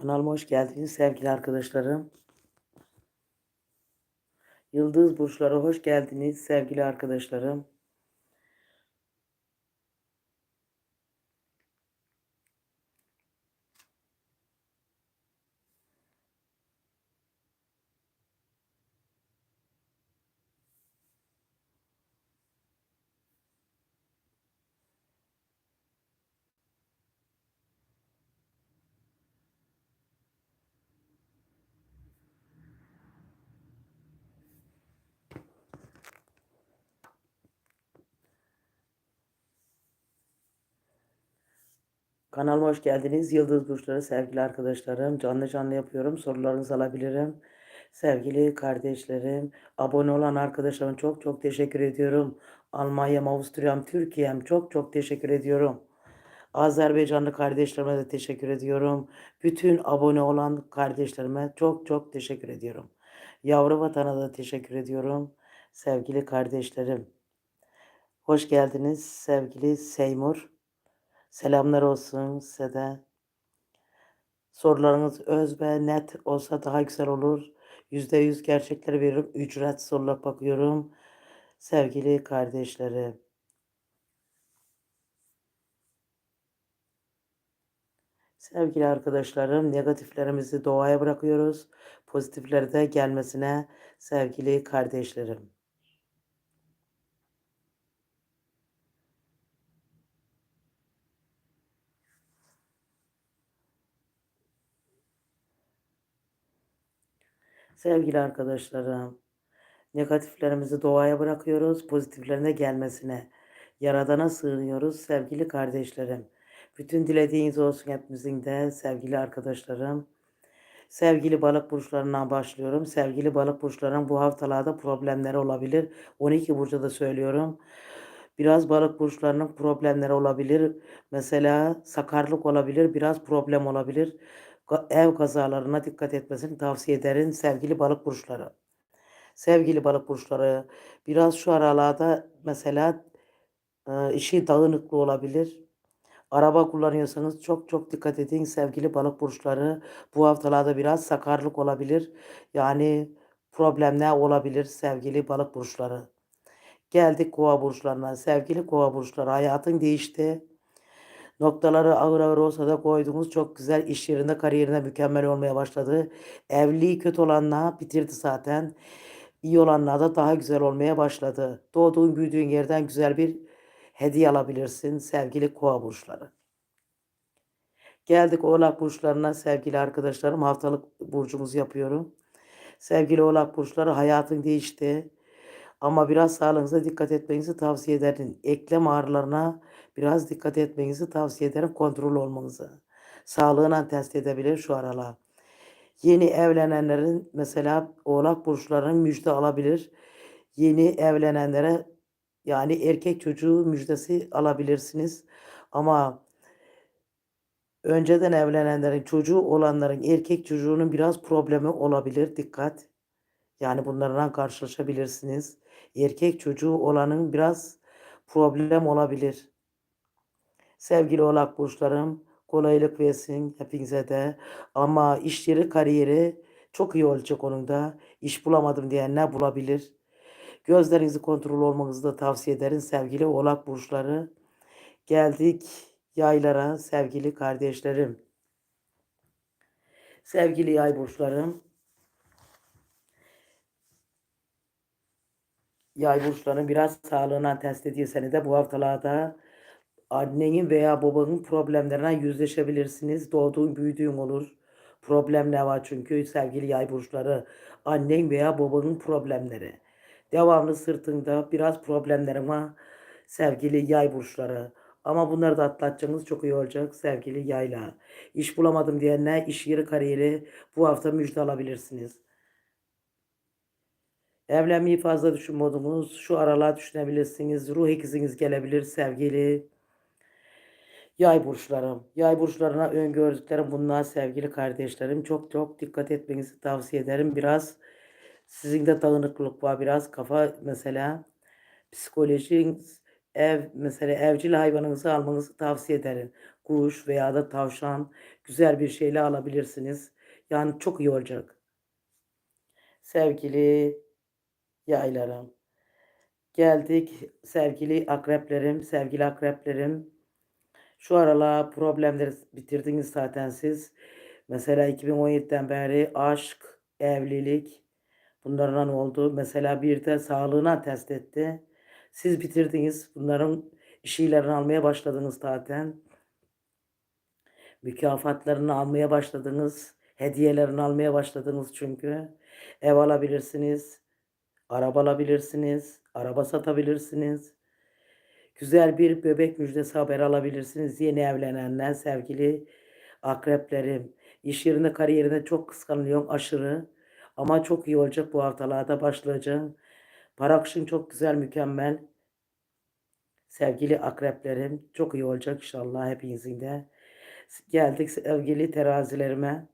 Kanalıma hoş geldiniz sevgili arkadaşlarım. Yıldız burçlara hoş geldiniz sevgili arkadaşlarım. Kanalıma hoş geldiniz. Yıldız burçları sevgili arkadaşlarım. Canlı canlı yapıyorum. Sorularınızı alabilirim. Sevgili kardeşlerim, abone olan arkadaşlarım çok çok teşekkür ediyorum. Almanya'm, Avusturya'm, Türkiye'm çok çok teşekkür ediyorum. Azerbaycanlı kardeşlerime de teşekkür ediyorum. Bütün abone olan kardeşlerime çok çok teşekkür ediyorum. Yavru vatana da teşekkür ediyorum. Sevgili kardeşlerim. Hoş geldiniz sevgili Seymur. Selamlar olsun size de. Sorularınız öz ve net olsa daha güzel olur. Yüzde yüz gerçekleri veririm. Ücret sorular bakıyorum. Sevgili kardeşlerim. Sevgili arkadaşlarım, negatiflerimizi doğaya bırakıyoruz. Pozitifleri de gelmesine sevgili kardeşlerim. Sevgili arkadaşlarım, negatiflerimizi doğaya bırakıyoruz, pozitiflerine gelmesine, Yaradan'a sığınıyoruz sevgili kardeşlerim. Bütün dilediğiniz olsun hepimizin de sevgili arkadaşlarım. Sevgili balık burçlarından başlıyorum. Sevgili balık burçlarının bu haftalarda problemleri olabilir. 12 burcu da söylüyorum. Biraz balık burçlarının problemleri olabilir. Mesela sakarlık olabilir, biraz problem olabilir. Ev kazalarına dikkat etmesini tavsiye ederim sevgili balık burçları. Sevgili balık burçları, biraz şu aralarda mesela e, işi dağınıklı olabilir. Araba kullanıyorsanız çok çok dikkat edin sevgili balık burçları. Bu haftalarda biraz sakarlık olabilir. Yani problemler olabilir sevgili balık burçları. Geldik kova burçlarına. Sevgili kova burçları hayatın değişti. Noktaları ağır ağır olsa da koyduğunuz çok güzel iş yerinde kariyerinde mükemmel olmaya başladı. Evliliği kötü olanla bitirdi zaten. İyi olanlar da daha güzel olmaya başladı. Doğduğun büyüdüğün yerden güzel bir hediye alabilirsin sevgili kova burçları. Geldik oğlak burçlarına sevgili arkadaşlarım haftalık burcumuzu yapıyorum. Sevgili oğlak burçları hayatın değişti. Ama biraz sağlığınıza dikkat etmenizi tavsiye ederim. Eklem ağrılarına biraz dikkat etmenizi tavsiye ederim. Kontrol olmanızı. Sağlığına test edebilir şu aralar. Yeni evlenenlerin mesela oğlak burçlarının müjde alabilir. Yeni evlenenlere yani erkek çocuğu müjdesi alabilirsiniz. Ama önceden evlenenlerin çocuğu olanların erkek çocuğunun biraz problemi olabilir. Dikkat. Yani bunlarla karşılaşabilirsiniz. Erkek çocuğu olanın biraz problem olabilir. Sevgili oğlak burçlarım kolaylık versin hepinize de. Ama iş yeri kariyeri çok iyi olacak onun da. İş bulamadım diyenler bulabilir. Gözlerinizi kontrol olmanızı da tavsiye ederim sevgili oğlak burçları. Geldik yaylara sevgili kardeşlerim. Sevgili yay burçlarım. Yay burçlarının biraz sağlığına test ediyorsanız de bu haftalarda annenin veya babanın problemlerine yüzleşebilirsiniz. Doğduğun büyüdüğün olur. Problem ne var çünkü sevgili yay burçları annen veya babanın problemleri. Devamlı sırtında biraz problemlerim var sevgili yay burçları. Ama bunları da atlatacağınız çok iyi olacak sevgili yayla. İş bulamadım diyenler iş yeri kariyeri bu hafta müjde alabilirsiniz. Evlenmeyi fazla düşünmediniz. Şu aralar düşünebilirsiniz. Ruh ikiziniz gelebilir sevgili yay burçlarım. Yay burçlarına öngördüklerim bunlar sevgili kardeşlerim. Çok çok dikkat etmenizi tavsiye ederim. Biraz sizin de dağınıklık var. Biraz kafa mesela psikolojiniz Ev mesela evcil hayvanınızı almanızı tavsiye ederim. Kuş veya da tavşan güzel bir şeyle alabilirsiniz. Yani çok iyi olacak. Sevgili yaylarım, geldik sevgili akreplerim, sevgili akreplerim. Şu aralar problemleri bitirdiniz zaten siz. Mesela 2017'den beri aşk, evlilik bunlardan oldu. Mesela bir de sağlığına test etti. Siz bitirdiniz. Bunların işilerini almaya başladınız zaten. Mükafatlarını almaya başladınız. Hediyelerini almaya başladınız çünkü. Ev alabilirsiniz. Araba alabilirsiniz. Araba satabilirsiniz. Güzel bir bebek müjdesi haber alabilirsiniz. Yeni evlenenler, sevgili akreplerim. İş yerinde, kariyerinde çok kıskanılıyorum aşırı. Ama çok iyi olacak bu haftalarda başlayacağım. Para akışın çok güzel, mükemmel. Sevgili akreplerim, çok iyi olacak inşallah hepinizin de. Geldik sevgili terazilerime.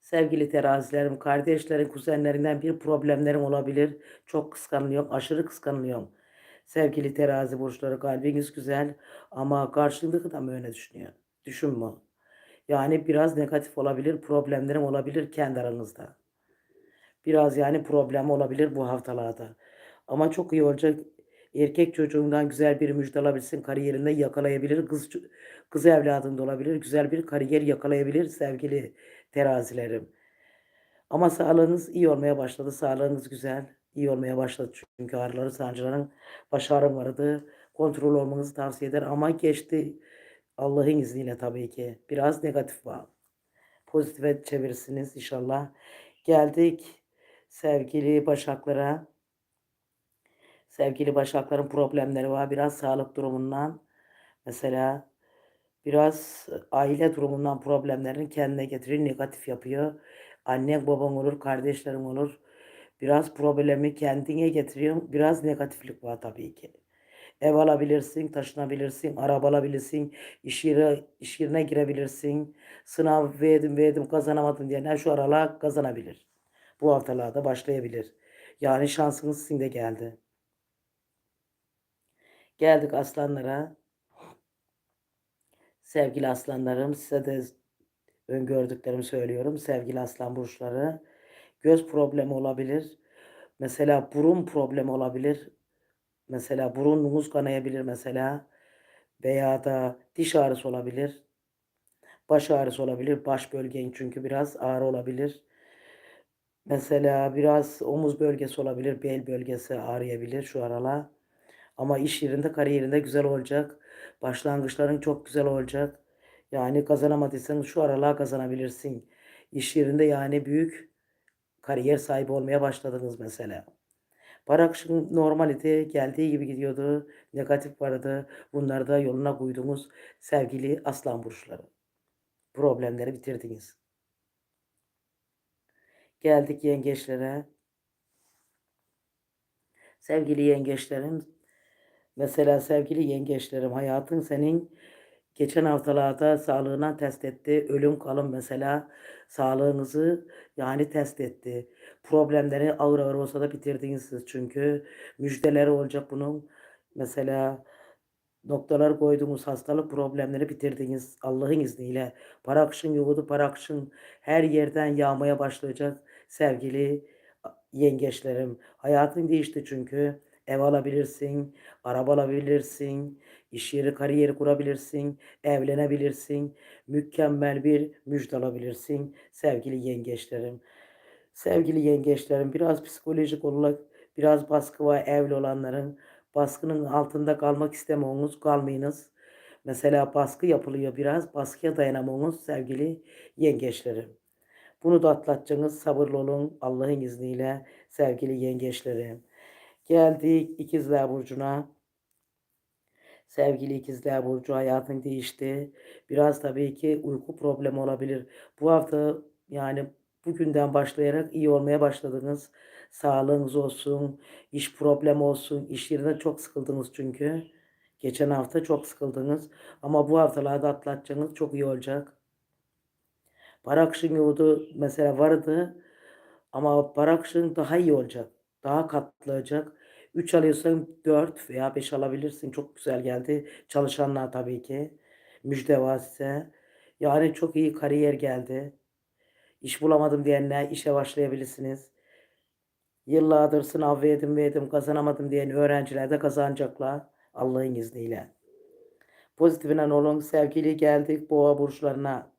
Sevgili terazilerim, kardeşlerin, kuzenlerinden bir problemlerim olabilir. Çok kıskanılıyorum, aşırı kıskanılıyorum. Sevgili terazi burçları, kalbiniz güzel ama karşındaki da mı öyle düşünüyor? Düşünme. Yani biraz negatif olabilir, problemlerim olabilir kendi aranızda. Biraz yani problem olabilir bu haftalarda. Ama çok iyi olacak. Erkek çocuğundan güzel bir müjde alabilirsin. Kariyerinde yakalayabilir. Kız, kız evladında olabilir. Güzel bir kariyer yakalayabilir sevgili terazilerim. Ama sağlığınız iyi olmaya başladı. Sağlığınız güzel. İyi olmaya başladı. Çünkü ağrıları, sancıların baş ağrım vardı. Kontrol olmanızı tavsiye eder. Ama geçti. Allah'ın izniyle tabii ki. Biraz negatif var. Pozitife çevirirsiniz inşallah. Geldik sevgili başaklara. Sevgili başakların problemleri var. Biraz sağlık durumundan. Mesela biraz aile durumundan problemlerini kendine getirir, negatif yapıyor. Annen baban olur, kardeşlerin olur. Biraz problemi kendine getiriyor. Biraz negatiflik var tabii ki. Ev alabilirsin, taşınabilirsin, araba alabilirsin, iş, yeri, iş yerine girebilirsin. Sınav verdim verdim kazanamadım diyenler şu aralar kazanabilir. Bu haftalarda başlayabilir. Yani şansınız sizin de geldi. Geldik aslanlara. Sevgili aslanlarım size de öngördüklerimi söylüyorum. Sevgili aslan burçları. Göz problemi olabilir. Mesela burun problemi olabilir. Mesela burununuz kanayabilir mesela. Veya da diş ağrısı olabilir. Baş ağrısı olabilir. Baş bölgen çünkü biraz ağrı olabilir. Mesela biraz omuz bölgesi olabilir. Bel bölgesi ağrıyabilir şu aralar. Ama iş yerinde, kariyerinde güzel olacak. Başlangıçların çok güzel olacak. Yani kazanamadıysan şu aralar kazanabilirsin. İş yerinde yani büyük kariyer sahibi olmaya başladınız mesela. Para akışın normalite geldiği gibi gidiyordu. Negatif vardı. Bunları da yoluna koydunuz sevgili aslan burçları. Problemleri bitirdiniz. Geldik yengeçlere. Sevgili yengeçlerim, mesela sevgili yengeçlerim hayatın senin geçen haftalarda sağlığına test etti. Ölüm kalım mesela sağlığınızı yani test etti. Problemleri ağır ağır olsa da bitirdiniz siz çünkü müjdeleri olacak bunun. Mesela noktalar koyduğumuz hastalık problemleri bitirdiniz Allah'ın izniyle. Para akışın yoğurdu, para akışın her yerden yağmaya başlayacak sevgili yengeçlerim. Hayatın değişti çünkü. Ev alabilirsin, araba alabilirsin, iş yeri, kariyeri kurabilirsin, evlenebilirsin, mükemmel bir müjde alabilirsin sevgili yengeçlerim. Sevgili yengeçlerim biraz psikolojik olarak biraz baskı var evli olanların. Baskının altında kalmak istemiyorsunuz, kalmayınız. Mesela baskı yapılıyor biraz. Baskıya dayanamıyorsunuz sevgili yengeçlerim. Bunu da atlatacaksınız. Sabırlı olun Allah'ın izniyle sevgili yengeçlerim. Geldik ikizler burcuna. Sevgili ikizler burcu hayatın değişti. Biraz tabii ki uyku problemi olabilir. Bu hafta yani bugünden başlayarak iyi olmaya başladınız. Sağlığınız olsun, iş problemi olsun. İş yerinde çok sıkıldınız çünkü. Geçen hafta çok sıkıldınız. Ama bu haftalarda atlatacaksınız. Çok iyi olacak. Para akışın mesela vardı. Ama para akışın daha iyi olacak. Daha katlayacak. 3 alıyorsan 4 veya 5 alabilirsin. Çok güzel geldi. Çalışanlar tabii ki. Müjde var size. Yani çok iyi kariyer geldi. İş bulamadım diyenler işe başlayabilirsiniz. Yıllardır sınav verdim verdim kazanamadım diyen öğrenciler de kazanacaklar Allah'ın izniyle. Pozitifinden olun sevgili geldik boğa burçlarına.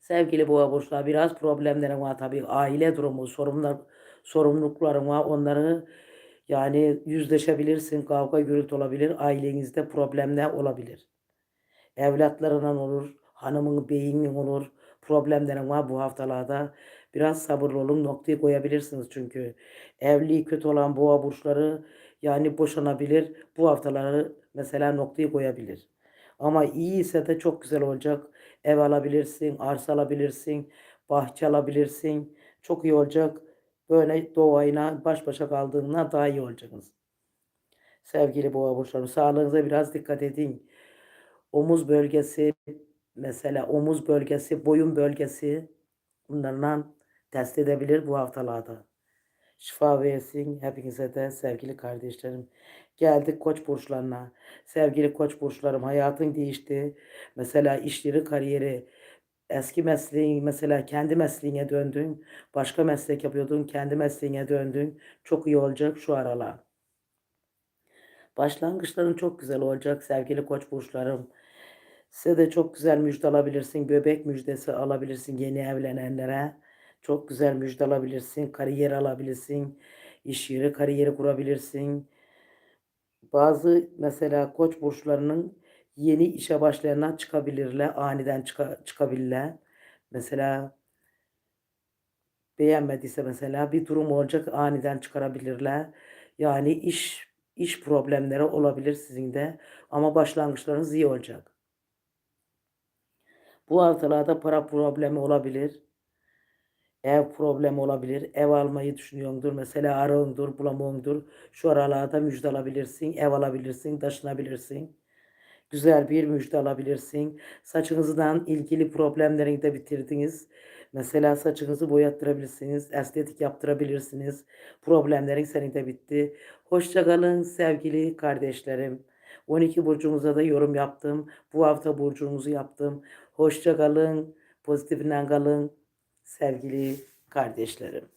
Sevgili boğa burçlar biraz problemlerim var tabii. Aile durumu, sorunlar, sorumluluklarım var. Onları yani yüzleşebilirsin. Kavga gürültü olabilir. Ailenizde problemler olabilir. Evlatlarından olur. Hanımın, beyinin olur. Problemlerin var bu haftalarda. Biraz sabırlı olun. Noktayı koyabilirsiniz çünkü. Evliliği kötü olan boğa burçları yani boşanabilir. Bu haftaları mesela noktayı koyabilir. Ama iyi ise de çok güzel olacak. Ev alabilirsin, arsa alabilirsin, bahçe alabilirsin. Çok iyi olacak. Böyle doğayla baş başa kaldığında daha iyi olacaksınız. Sevgili boğa burçları sağlığınıza biraz dikkat edin. Omuz bölgesi mesela omuz bölgesi, boyun bölgesi bunlarla test edebilir bu haftalarda. Şifa versin hepinize de sevgili kardeşlerim. Geldik koç burçlarına. Sevgili koç burçlarım hayatın değişti. Mesela işleri, kariyeri, eski mesleğin mesela kendi mesleğine döndün. Başka meslek yapıyordun, kendi mesleğine döndün. Çok iyi olacak şu aralar. Başlangıçların çok güzel olacak sevgili koç burçlarım. Size de çok güzel müjde alabilirsin. Göbek müjdesi alabilirsin yeni evlenenlere. Çok güzel müjde alabilirsin. Kariyer alabilirsin. İş yeri, kariyeri kurabilirsin. Bazı mesela koç burçlarının yeni işe başlayanlar çıkabilirler. Aniden çıka, çıkabilirler. Mesela beğenmediyse mesela bir durum olacak aniden çıkarabilirler. Yani iş iş problemleri olabilir sizin de ama başlangıçlarınız iyi olacak. Bu haftalarda para problemi olabilir. Ev problemi olabilir. Ev almayı düşünüyordur. Mesela arıyordur, bulamıyordur. Şu aralarda müjde alabilirsin. Ev alabilirsin, taşınabilirsin. Güzel bir müjde alabilirsin. Saçınızdan ilgili problemlerini de bitirdiniz. Mesela saçınızı boyattırabilirsiniz. Estetik yaptırabilirsiniz. Problemlerin senin de bitti. Hoşçakalın sevgili kardeşlerim. 12 burcumuza da yorum yaptım. Bu hafta burcumuzu yaptım. Hoşçakalın. Pozitifinden kalın sevgili kardeşlerim.